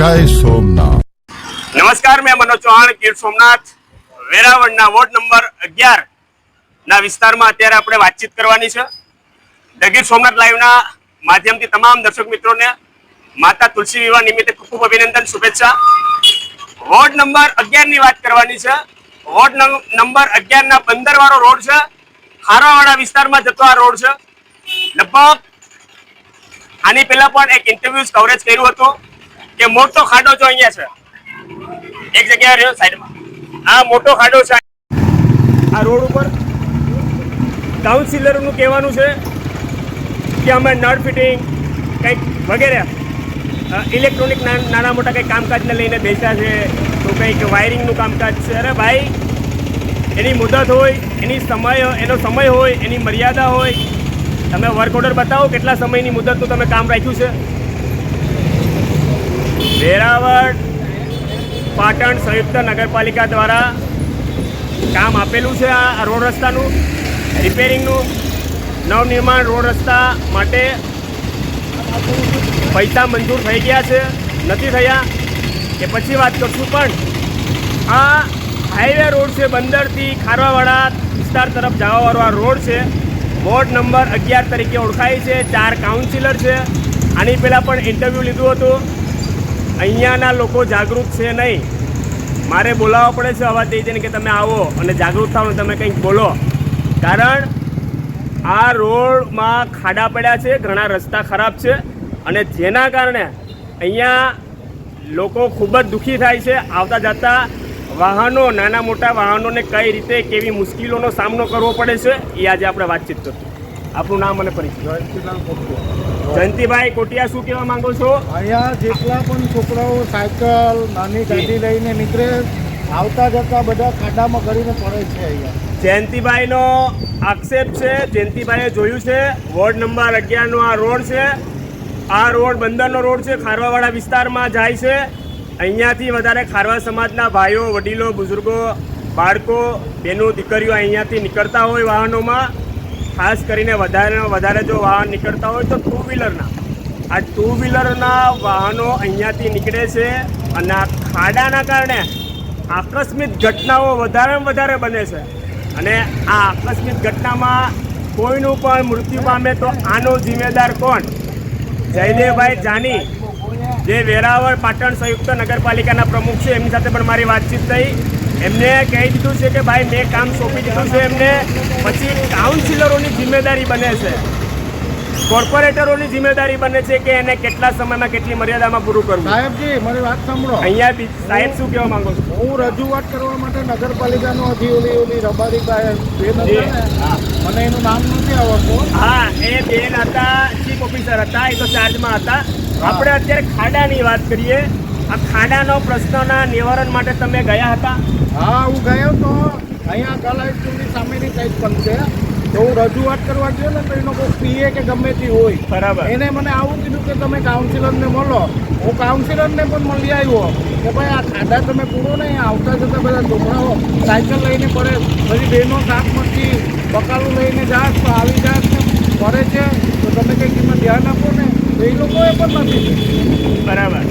જય સોમનાથ. નમસ્કાર, મેં મનોજ ચૌહાણ, ગીર સોમનાથ, વેરાવળના વોર્ડ નંબર અગિયાર ના વિસ્તારમાં અત્યારે આપણે વાતચીત કરવાની છે. દગીર ગીર સોમનાથ લાઈવના માધ્યમથી તમામ દર્શક મિત્રોને માતા તુલસી વિવાહ નિમિત્તે ખૂબ ખૂબ અભિનંદન, શુભેચ્છા. વોર્ડ નંબર અગિયારની વાત કરવાની છે. વોર્ડ નંબર અગિયાર ના બંદર વાળો રોડ છે. ખારાવાડા વિસ્તારમાં જતો આ રોડ છે. લગભગ આની પહેલા પણ એક ઇન્ટરવ્યુ કવરેજ કર્યું હતું. કે મોટો ખાડો જો અહીંયા છે. એક જગ્યાએ રહ્યો સાઈડમાં. આ મોટો ખાડો છે. આ રોડ ઉપર કાઉન્સિલરનું કહેવાનું છે કે અમે નળ ફિટિંગ, કંઈક વગેરે ઇલેક્ટ્રોનિક નાના મોટા કંઈક કામકાજને લઈને બેસ્યા છે. તો કંઈક વાયરિંગનું કામકાજ છે. અરે ભાઈ, એની મુદત હોય, એની સમય, એનો સમય હોય, એની મર્યાદા હોય. તમે વર્ક ઓર્ડર બતાવો કેટલા સમયની મુદતનું તમે કામ રાખ્યું છે. વેરાવળ પાટણ સંયુક્ત નગરપાલિકા દ્વારા કામ આપેલું છે આ રોડ રસ્તાનું, રિપેરિંગનું, નવનિર્માણ રોડ રસ્તા માટે પૈસા મંજૂર થઈ ગયા છે. નથી થયા કે પછી વાત કરશું, પણ આ હાઈવે રોડ છે, બંદરથી ખારવાવાડા વિસ્તાર તરફ જવાવાળો આ રોડ છે. વોર્ડ નંબર અગિયાર તરીકે ઓળખાય છે. ચાર કાઉન્સિલર છે. આની પહેલાં પણ ઇન્ટરવ્યૂ લીધું હતું. અહીંયાના લોકો જાગૃત છે નહીં. મારે બોલાવવા પડે છે અવાજ દઈ કે તમે આવો અને જાગૃત થાવ તમે કંઈક બોલો. કારણ આ રોડમાં ખાડા પડ્યા છે, ઘણા રસ્તા ખરાબ છે અને જેના કારણે અહીંયા લોકો ખૂબ જ દુઃખી થાય છે. આવતા જતા વાહનો, નાના મોટા વાહનોને કઈ રીતે કેવી મુશ્કેલીઓનો સામનો કરવો પડે છે, એ આજે આપણે વાતચીત કરશું. આપણું નામ અને પરિચય? જયંતિભાઈ કોટિયા શું કહેવા માંગો છો? અહીંયા જેટલા પણ છોકરાઓ સાયકલ નાની ગાડી લઈને નીકળે આવતા જતા બધા ખાડામાં કરીને પડે છે અહીંયા. જયંતિભાઈનો આક્ષેપ છે જયંતિભાઈએ જોયું છે વોર્ડ નંબર અગિયારનો આ રોડ છે આ રોડ બંદરનો રોડ છે ખારવાવાળા વિસ્તારમાં જાય છે. અહીંયાથી વધારે ખારવા સમાજના ભાઈઓ વડીલો બુઝુર્ગો બાળકો બહેનો દીકરીઓ અહીંયાથી નીકળતા હોય વાહનોમાં. ખાસ કરીને વધારે વધારે જો વાહન નીકળતા હોય તો ટુ વ્હીલરના આ ટુ વ્હીલરના વાહનો અહીંયાથી નીકળે છે અને આ ખાડાના કારણે આકસ્મિક ઘટનાઓ વધારે વધારે બને છે. અને આ આકસ્મિક ઘટનામાં કોઈનું પણ મૃત્યુ પામે તો આનો જિમ્મેદાર કોણ? જયદેવભાઈ જાની, જે વેરાવળ પાટણ સંયુક્ત નગરપાલિકાના પ્રમુખ છે. એમની સાથે પણ મારી વાતચીત થઈ. એમને કહી દીધું છે કે ભાઈ મેં કામ સોંપી દીધું છે. એમને પછી કાઉન્સિલરોની જિમ્મેદારી બને છે. કોર્પોરેટરોની જિમ્મેદારી બને છે કે એને કેટલા સમયમાં કેટલી મર્યાદામાં પૂરું કરવું. સાહેબજી મારી વાત સાંભળો. અહીંયા સાહેબ શું કહેવા માંગો છો? હું રજૂઆત કરવા માટે નગરપાલિકાનો હજી ઓલી ઓલી રબારી મને એનું નામ નથી આવડતું. હા એ બેન હતા ચીફ ઓફિસર હતા એ તો ચાર્જમાં હતા. આપણે અત્યારે ખાડાની વાત કરીએ. આ ખાડાનો પ્રશ્નના નિવારણ માટે તમે ગયા હતા? હા હું ગયો તો અહીંયા કલાઈ સ્કૂલની સામેની સાઈડ પણ છે. તો હું રજૂઆત કરવા ગયો ને તો એનો કોઈ પીએ કે ગમે તે હોય. બરાબર. એને મને આવું કીધું કે તમે કાઉન્સિલરને મળો. હું કાઉન્સિલરને પણ મળી આવ્યો. કે ભાઈ આ ખાડા તમે પૂરો નહીં આવતા જતા બધા છોકરાઓ સાયકલ લઈને પડે. પછી બહેનો શાકમાંથી બકાલું લઈને જાશ તો આવી જાશ ને પડે છે. તો તમે કંઈક કિંમત ધ્યાન આપો ને? તો એ લોકોએ પણ નથી. બરાબર.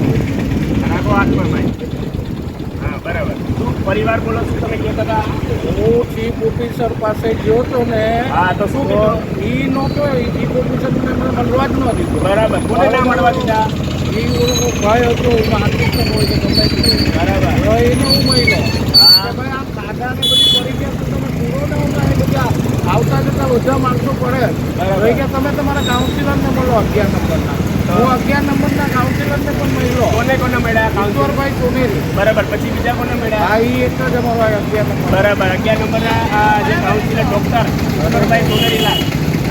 હાથમાં માય હા બરાબર. શું પરિવાર બોલો છો તમે કહેતા હતા? હું ચીફ ઓફિસર પાસે ગયો હતો ને હા તો શું એ ઈ નહોતો એ ચીફ ઓફિસર મને મળવા જ ન દીધું. બરાબર. કોને ના મળવા દીધા? ઈ હું ભાઈ હતો હું આર્ટિસ્ટ હોય છે ગમે બરાબર. એને હું મળ્યો હા. ભાઈ આ ખાધા ને બધી પડી ગયા તો તમે પૂરો ને બધા આવતા જતા બધા માણસો પડે. હવે કે તમે તમારા કાઉન્સિલરને મળો અગિયાર નંબરના? હું અગિયાર નંબરના કાઉન્સિલરને પણ મળ્યો. કોને કોને મળ્યા? કાઉન્સિલર ઈશ્વરભાઈ સોનેરી. બરાબર પછી બીજા કોને મળ્યા? હા ઈ એક જ અમારો અગિયાર નંબર. બરાબર અગિયાર નંબરના આ જે કાઉન્સિલર ડૉક્ટર ઈશ્વરભાઈ સોનેરીલાલ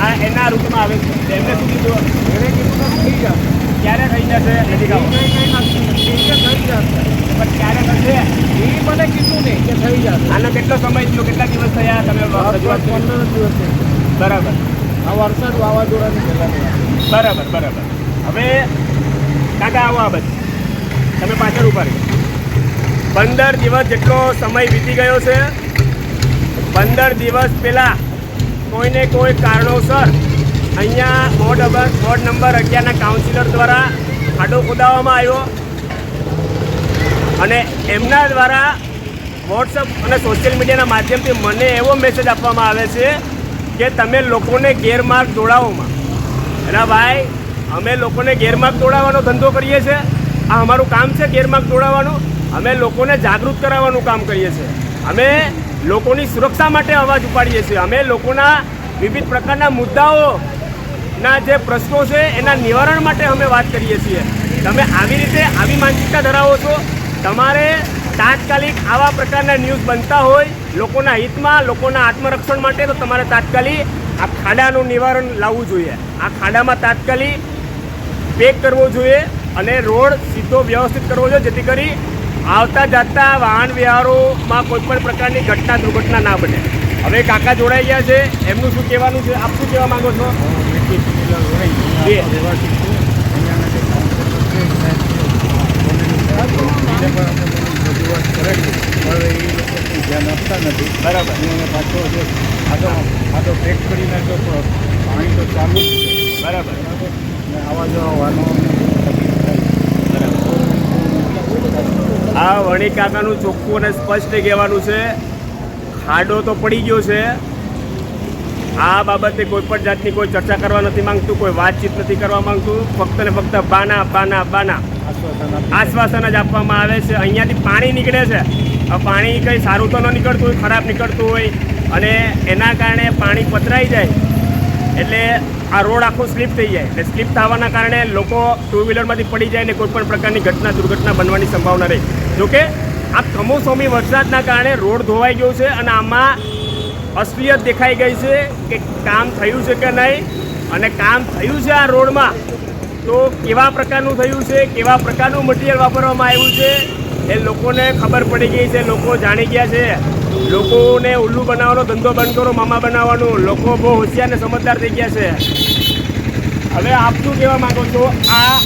આ એના રૂટમાં આવે છે. એમને સુધી કીધું? એને કીધું થઈ જશે. ક્યારે થઈ જશે? નજીક આવો કંઈ કંઈ નથી થઈ જશે. પણ ક્યારે થશે? એ મને કીધું નહીં કે થઈ જશે. આનો કેટલો સમય થયો? કેટલા દિવસ થયા? તમે રજૂઆત પંદર દિવસ બરાબર. આ વરસાદ વાવાઝોડાની બરાબર બરાબર. હવે કાકા આવો આ બધું તમે પાછળ ઊભા રહ્યો પંદર દિવસ જેટલો સમય વીતી ગયો છે, પંદર દિવસ પહેલાં કોઈને કોઈ કારણોસર અહીંયા વોર્ડ નંબર વોર્ડ નંબર અગિયારના કાઉન્સિલર દ્વારા ખાડો ખોદાવવામાં આવ્યો. અને એમના દ્વારા વોટ્સઅપ અને સોશિયલ મીડિયાના માધ્યમથી મને એવો મેસેજ આપવામાં આવે છે કે તમે લોકોને ગેરમાર્ગ દોડાવોમાં. એના ભાઈ અમે લોકોને ગેરમાર્ગ દોડાવવાનો ધંધો કરીએ છીએ. આ અમારું કામ છે ગેરમાર્ગ દોડાવવાનું અમે લોકોને જાગૃત કરાવવાનું કામ કરીએ છીએ. અમે લોકોની સુરક્ષા માટે અવાજ ઉપાડીએ છીએ. અમે લોકોના વિવિધ પ્રકારના મુદ્દાઓના જે પ્રશ્નો છે એના નિવારણ માટે અમે વાત કરીએ છીએ. તમે આવી રીતે આવી માનસિકતા ધરાવો છો. તમારે તાત્કાલિક આવા પ્રકારના ન્યૂઝ બનતા હોય લોકોના હિતમાં, લોકોના આત્મરક્ષણ માટે તો તમારે તાત્કાલિક આ ખાડાનું નિવારણ લાવવું જોઈએ. આ ખાડામાં તાત્કાલિક પેક કરવો જોઈએ અને રોડ સીધો વ્યવસ્થિત કરવો જોઈએ, જેથી કરી આવતા જતા વાહન વ્યવહારોમાં કોઈ પણ પ્રકારની ઘટના દુર્ઘટના ના બને. હવે કાકા જોડાઈ ગયા છે, એમનું શું કહેવાનું છે? આપ શું કહેવા માંગો છો. ધ્યાન આપતા નથી બરાબર. પાછો ખાડો ખાડો પેક કરી નાખ્યો પાણી તો ચાલુ બરાબર. બરાબર ને આવા જવા આ વણી કાકાનું ચોખ્ખું અને સ્પષ્ટ કહેવાનું છે, ખાડો તો પડી ગયો છે. આ બાબતે કોઈ પણ જાતની કોઈ ચર્ચા કરવા નથી માંગતું, કોઈ વાતચીત નથી કરવા માંગતું. ફક્ત ને ફક્ત બાના બાના બાના. આશ્વાસન જ આપવામાં આવે છે. અહીંયાથી પાણી નીકળે છે. પાણી કંઈ સારું તો ન નીકળતું હોય ખરાબ નીકળતું હોય. અને એના કારણે પાણી પથરાઈ જાય. એટલે આ રોડ આખો સ્લીપ થઈ જાય એટલે સ્લીપ થવાના કારણે લોકો ટુ વ્હીલરમાંથી પડી જાય ને કોઈ પણ પ્રકારની ઘટના, દુર્ઘટના બનવાની સંભાવના રહે. જોકે આ કમોસમી વરસાદના કારણે રોડ ધોવાઈ ગયો છે અને આમાં અસલિયત દેખાઈ ગઈ છે કે કામ થયું છે કે નહીં અને કામ થયું છે આ રોડમાં તો કેવા પ્રકારનું થયું છે, કેવા પ્રકારનું મટીરિયલ વાપરવામાં આવ્યું છે એ લોકોને ખબર પડી ગઈ છે, લોકો જાણી ગયા છે. લોકોને ઉલ્લુ બનાવવાનો ધંધો બંધ કરો મામા બનાવવાનું. લોકો બહુ હોશિયાર ને સમજદાર થઈ ગયા છે. હવે આપ શું કહેવા માંગો છો? આ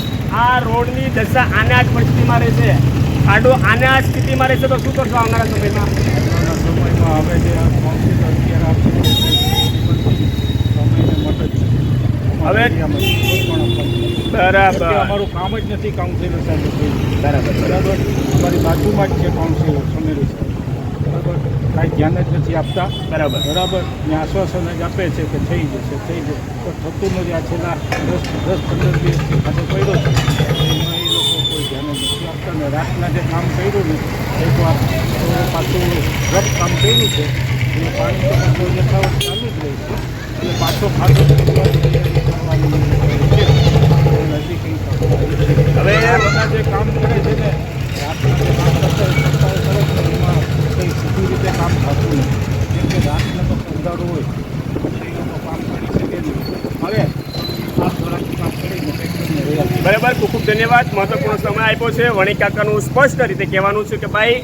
આ રોડની દશા આને જ પરિસ્થિતિમાં રહેશે. આડો આને જ સ્થિતિમાં રહેશે તો શું કરશો આવનારા સમયમાં? સમયમાં હવે જે બરાબર. અમારું કામ જ નથી કાઉન્સિલર સાહેબ. બરાબર બરાબર. અમારી બાજુમાં જ છે કાઉન્સિલર સમીર બરાબર કાંઈ ધ્યાન જ નથી આપતા. બરાબર. બરાબર. ને આશ્વાસન જ આપે છે કે થઈ જશે થઈ જશે. તો થતું નથી આ છેલ્લા દસ દસ પંદર દિવસથી ખાતો પડ્યો છે. એમાં એ લોકો કોઈ ધ્યાન જ નથી આપતા. ને રાતના જે કામ કર્યું ને એ તો પાછું રફ કામ કર્યું છે એ પાણી તો કોઈ યથાવત ચાલુ જ રહે છે. અને પાછો ખાતો હવે જે કામ કરે છે ને રાતના જે કામ કરતા હોય કરતા હોય કરે છે ને એમાં કંઈ રીતે કામ થતું નથી. કેમ કે રાતના તો અંધારું હોય બરાબર, ખૂબ ખૂબ ધન્યવાદ. મહત્વપૂર્ણ સમય આપ્યો છે. વણિક કાકાનું સ્પષ્ટ રીતે કહેવાનું છે કે ભાઈ,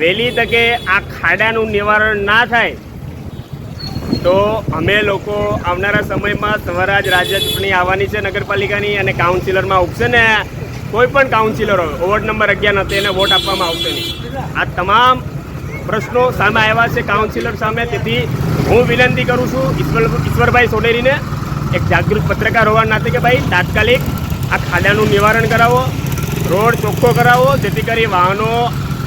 વહેલી તકે આ ખાડાનું નિવારણ ના થાય, તો અમે લોકો આવનારા સમયમાં સ્વરાજ રાજ્ય ચૂંટણી આવવાની છે નગરપાલિકાની અને કાઉન્સિલરમાં ઉપશે ને કોઈ પણ કાઉન્સિલર હોય, વોર્ડ નંબર અગિયાર હતો એને વોટ આપવામાં આવશે નહીં. આ તમામ પ્રશ્નો સામે આવ્યા છે કાઉન્સિલર સામે. તેથી હું વિનંતી કરું છું ઈશ્વર ઈશ્વરભાઈ સોનેરીને એક જાગૃત પત્રકાર હોવા નાતે કે ભાઈ તાત્કાલિક આ ખાડાનું નિવારણ કરાવો, રોડ ચોખ્ખો કરાવો, જેથી કરી વાહનો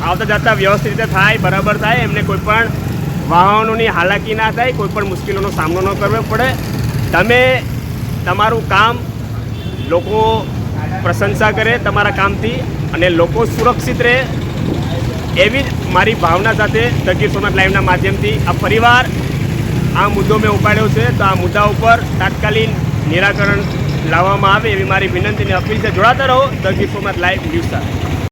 આવતા જતા વ્યવસ્થિત રીતે થાય, બરાબર થાય, એમને કોઈ પણ વાહનોની હાલાકી ના થાય, કોઈ પણ મુશ્કેલીનો સામનો ન કરવો પડે. તમે તમારું કામ લોકો પ્રશંસા કરે તમારા કામથી અને લોકો સુરક્ષિત રહે એવી જ મારી ભાવના સાથે તકીર સોમનાથ લાઈવના માધ્યમથી આ પરિવાર આ મુદ્દો મેં ઉપાડ્યો છે. તો આ મુદ્દા ઉપર તાત્કાલિક નિરાકરણ લાવવામાં આવે એવી મારી વિનંતી અને અપીલ છે. જોડાતા રહો. તકીર સોમનાથ લાઈવ ન્યૂઝ